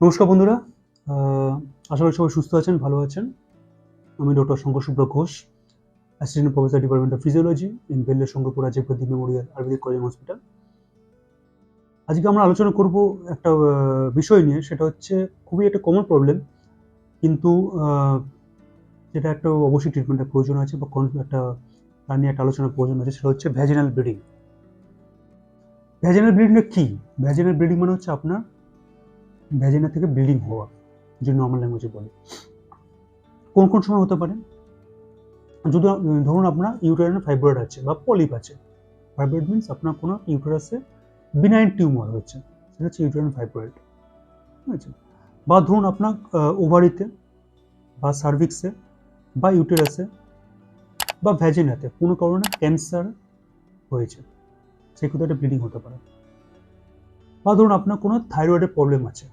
নমস্কার বন্ধুরা আশা করি সবাই সুস্থ আছেন, ভালো আছেন। আমি doctor Shankar Subhra Ghosh assistant professor department of physiology in Belle Shankarpur Rajiv Pradeep memorial ayurvedic college hospital আজকে আমরা আলোচনা করব একটা বিষয় নিয়ে, সেটা হচ্ছে খুবই একটা কমন প্রবলেম কিন্তু যেটা একটা অবশ্যই ট্রিটমেন্টের প্রয়োজন আছে বা কোন একটা, তার নিয়ে একটা আলোচনার প্রয়োজন আছে, সেটা হচ্ছে ভ্যাজিনাল ব্লিডিং ভ্যাজিনাল ব্লিডিংটা কী? ভ্যাজিনাল ব্লিডিং মানে হচ্ছে আপনার ভ্যাজিনা থেকে ব্লিডিং হওয়া, যে নর্মাল ল্যাঙ্গুয়েজে বলে। কোন কোন সময় হতে পারে? যদি, ধরুন আপনার ইউটেরাইন ফাইব্রয়েড আছে বা পলিপ আছে। ফাইব্রয়েড মিনস আপনার কোনো ইউটেরাসে বিনাইন টিউমার হয়েছে, সেটা হচ্ছে ইউটেরাইন ফাইব্রয়েড ঠিক আছে? বা ধরুন আপনার ওভারিতে বা সার্ভিক্সে বা ইউটেরাসে বা ভ্যাজিনাতে কোনো কারণে ক্যান্সার হয়েছে, সেই একটা ব্লিডিং হতে পারে। বা ধরুন আপনার কোনো থাইরয়েডের প্রবলেম আছে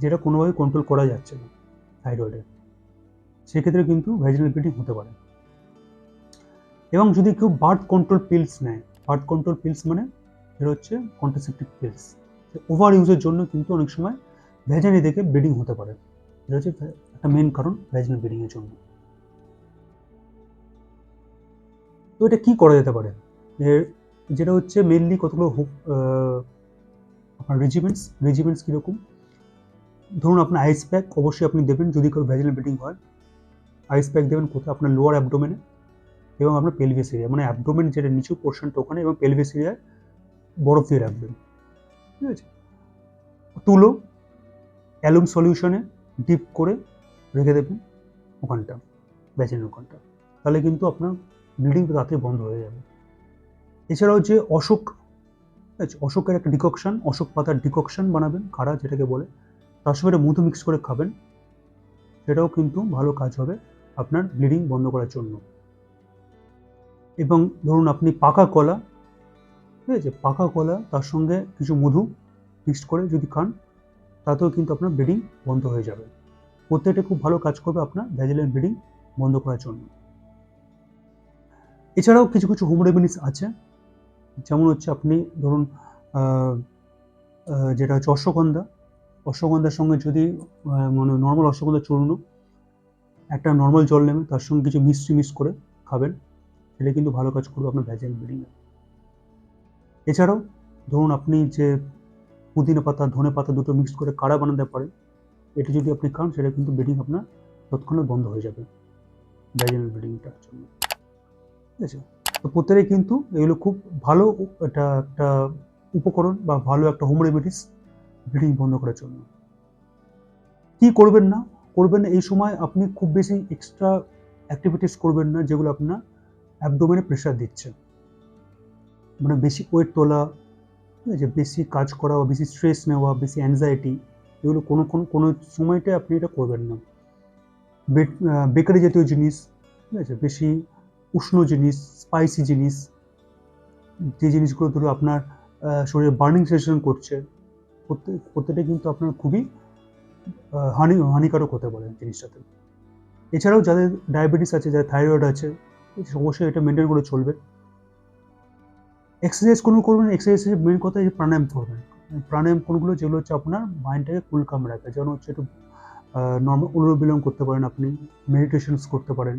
যেটা কোনোভাবে কন্ট্রোল করা যাচ্ছে না থাইরয়েডের সেক্ষেত্রে কিন্তু ভ্যাজিনাল ব্লিডিং হতে পারে। এবং যদি কেউ বার্থ কন্ট্রোল পিলস নেয় বার্থ কন্ট্রোল পিলস মানে এটা হচ্ছে কন্ট্রাসেপটিভ পিলস ওভার ইউজের জন্য কিন্তু অনেক সময় ভ্যাজানি থেকে ব্লিডিং হতে পারে। এটা হচ্ছে একটা মেন কারণ ভ্যাজিনাল ব্লিডিংয়ের জন্য। তো এটা কি করা যেতে পারে? যেটা হচ্ছে মেনলি কতগুলো আপনার রেজিমেন্টস রেজিমেন্টস কীরকম? ধরুন আপনার আইস প্যাক অবশ্যই আপনি দেবেন যদি কারও ভ্যাজিনাল ব্লিডিং হয়। আইস প্যাক দেবেন কোথায়? আপনার লোয়ার অ্যাবডোমেনে এবং আপনার পেলভিস এরিয়া মানে অ্যাবডোমেন যেটা নিচু পোর্শনটা ওখানে এবং পেলভিস এরিয়ায় বরফ দিয়ে রাখবেন। ঠিক আছে? তুলো অ্যালুম সলিউশনে ডিপ করে রেখে দেবেন ওখানটা ভ্যাজিনাল ওখানটা। তাহলে কিন্তু আপনার ব্লিডিং তাড়াতাড়ি বন্ধ হয়ে যাবে। এছাড়াও যে অশোক অশোকের একটা ডিককশন অশোক পাতার ডিককশন বানাবেন, খাড়া যেটাকে বলে। তার সঙ্গে একটা মধু মিক্স করে খাবেন। সেটাও কিন্তু ভালো কাজ হবে আপনার ব্লিডিং বন্ধ করার জন্য। এবং ধরুন আপনি পাকা কলা, ঠিক আছে? পাকা কলা, তার সঙ্গে কিছু মধু মিক্সড করে যদি খান, তাতেও কিন্তু আপনার ব্লিডিং বন্ধ হয়ে যাবে। প্রত্যেকটা খুব ভালো কাজ করবে আপনার ভ্যাজিলাইন ব্লিডিং বন্ধ করার জন্য। এছাড়াও কিছু কিছু হোম রেমেডিস আছে। যেমন হচ্ছে আপনি ধরুন যেটা হচ্ছে অশ্বগন্ধা। অশ্বগন্ধার সঙ্গে যদি মানে নর্মাল অশ্বগন্ধা চূর্ণ একটা নর্মাল জল নেবেন, তার সঙ্গে কিছু মিষ্টি মিক্স করে খাবেন, সেটা কিন্তু ভালো কাজ করবে আপনার ভ্যাজাইন ব্লিডিংয়ে এছাড়াও, ধরুন আপনি যে পুদিনা পাতা, ধনে পাতা দুটো মিক্স করে কাড়া বানাতে পারেন, এটা যদি আপনি খান, সেটা কিন্তু ব্লিডিং আপনার তৎক্ষণাৎ বন্ধ হয়ে যাবে ভ্যাজাইনাল ব্লিডিংটার জন্য। ঠিক আছে? তো প্রত্যেকে কিন্তু এগুলো খুব ভালো একটা একটা উপকরণ বা ভালো একটা হোম রেমেডিস ব্লিডিং বন্ধ করার জন্য। কি করবেন না? করবেন না, এই সময় আপনি খুব বেশি এক্সট্রা অ্যাক্টিভিটিস করবেন না, যেগুলো আপনার অ্যাবডোমেনে প্রেশার দিচ্ছে। মানে বেশি ওয়েট তোলা ঠিক আছে বেশি কাজ করা বা বেশি স্ট্রেস নেওয়া, বেশি অ্যাংজাইটি এগুলো কোনো কোনো কোনো সময়টাই আপনি এটা করবেন না। বেকারি জাতীয় জিনিস, ঠিক আছে? বেশি উষ্ণ জিনিস স্পাইসি জিনিস, যে জিনিসগুলো ধরো আপনার শরীরে বার্নিং সেশন করছে প্রত্যেকটা কিন্তু আপনার খুবই হানি, হানিকারক হতে পারে জিনিসটাতে। এছাড়াও যাদের ডায়াবেটিস আছে, যাদের থাইরয়েড আছে, অবশ্যই এটা মেনটেন করে চলবে। এক্সারসাইজ কোনো করবেন এক্সারসাইজের মেন কথা প্রাণায়াম করবেন। প্রাণায়াম কোনগুলো যেগুলো হচ্ছে আপনার মাইন্ডটাকে কুল কাম রাখে যেমন হচ্ছে একটু নর্মাল অনুলোম বিলোম করতে পারেন আপনি মেডিটেশনস করতে পারেন।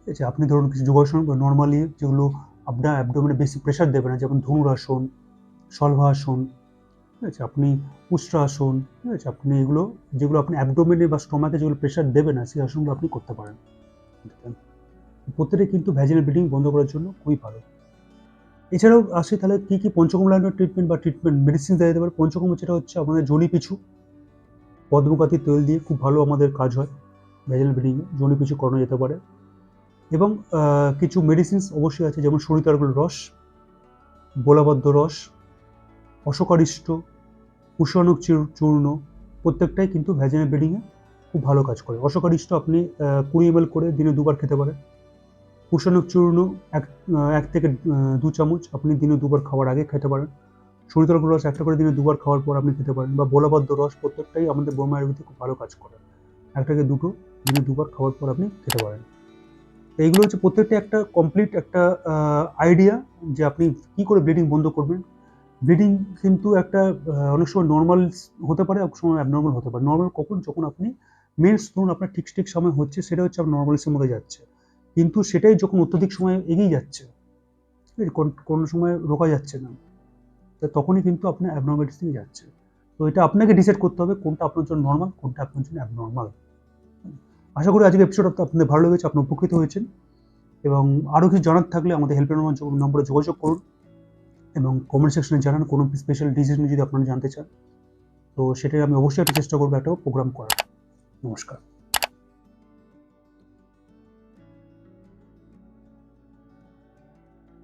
ঠিক আছে আপনি ধরুন কিছু যোগাসন নর্মালি যেগুলো আপনার অ্যাবডোমেনে বেশি প্রেশার দেবে না, যেমন ধনুরাসন শলভাসন ঠিক আছে? আপনি উষ্ট্রাসন ঠিক আছে? আপনি এগুলো, যেগুলো আপনি অ্যাবডোমেনে বা স্টোমাকে যেগুলো প্রেশার দেবে না, সেই আসনগুলো আপনি করতে পারেন। প্রত্যেকটা কিন্তু ভ্যাজিনাল ব্লিডিং বন্ধ করার জন্য খুবই ভালো। এছাড়াও আসি তাহলে কী কী পঞ্চকম লাইনের ট্রিটমেন্ট বা ট্রিটমেন্ট মেডিসিন দেওয়া যেতে পারে? পঞ্চকম যেটা হচ্ছে আমাদের জনি পিছু। পদ্মকাতির তেল দিয়ে খুব ভালো আমাদের কাজ হয় ভ্যাজিনাল ব্লিডিংয়ে জনি পিছু করানো যেতে পারে। এবং কিছু মেডিসিনস অবশ্যই আছে, যেমন সরিতারগুল রস, বোলাবদ্ধ রস, অশোকারিষ্ট কুষাণক চূর- চূর্ণ, প্রত্যেকটাই কিন্তু ভ্যাজিনাল ব্লিডিংয়ে খুব ভালো কাজ করে। অশোকারিষ্ট আপনি কুড়ি এম করে দিনে দুবার খেতে পারেন। কুষাণক চূর্ণ এক এক থেকে দু চামচ আপনি দিনে দুবার খাওয়ার আগে খেতে পারেন। সরিতারগুল রস একটা করে দিনে দুবার খাওয়ার পর আপনি খেতে পারেন বা বোলাবদ্ধ রস প্রত্যেকটাই আমাদের বোমা আয়ুর্বেদে খুব ভালো কাজ করে। এক থেকে দুটো দিনে দুবার খাওয়ার পর আপনি খেতে পারেন। এইগুলো হচ্ছে প্রত্যেকটা একটা কমপ্লিট একটা আইডিয়া যে আপনি কি করে ব্লিডিং বন্ধ করবেন ব্লিডিং কিন্তু একটা অনেক সময় নর্মাল হতে পারে, অনেক সময় অ্যাবনর্মাল হতে পারে। নর্মাল কখন? যখন আপনি মেন্স ধরুন আপনার ঠিক ঠিক সময় হচ্ছে, সেটা হচ্ছে আপনার নর্মালসের মধ্যে যাচ্ছে। কিন্তু সেটাই যখন অত্যধিক সময় এগিয়ে যাচ্ছে? কোন- সময় রোকা যাচ্ছে না, তো তখনই কিন্তু আপনার অ্যাবনর্মালিটিস দিকে যাচ্ছে তো এটা আপনাকে ডিসাইড করতে হবে, কোনটা আপনার জন্য নর্মাল কোনটা আপনার জন্য অ্যাবনর্মাল আশা করি আজকের এপিসোডটা আপনাদের ভালো লেগেছে, আপনি উপকৃত হয়েছেন। এবং আরও কিছু জানার থাকলে আমাদের হেল্পলাইন নম্বরে যোগাযোগ করুন। এবং কমেন্ট সেকশনে জানান কোনো স্পেশাল ডিসিশন যদি আপনারা জানতে চান। তো সেটাই আমি অবশ্যই একটা চেষ্টা করব একটা প্রোগ্রাম করার। নমস্কার।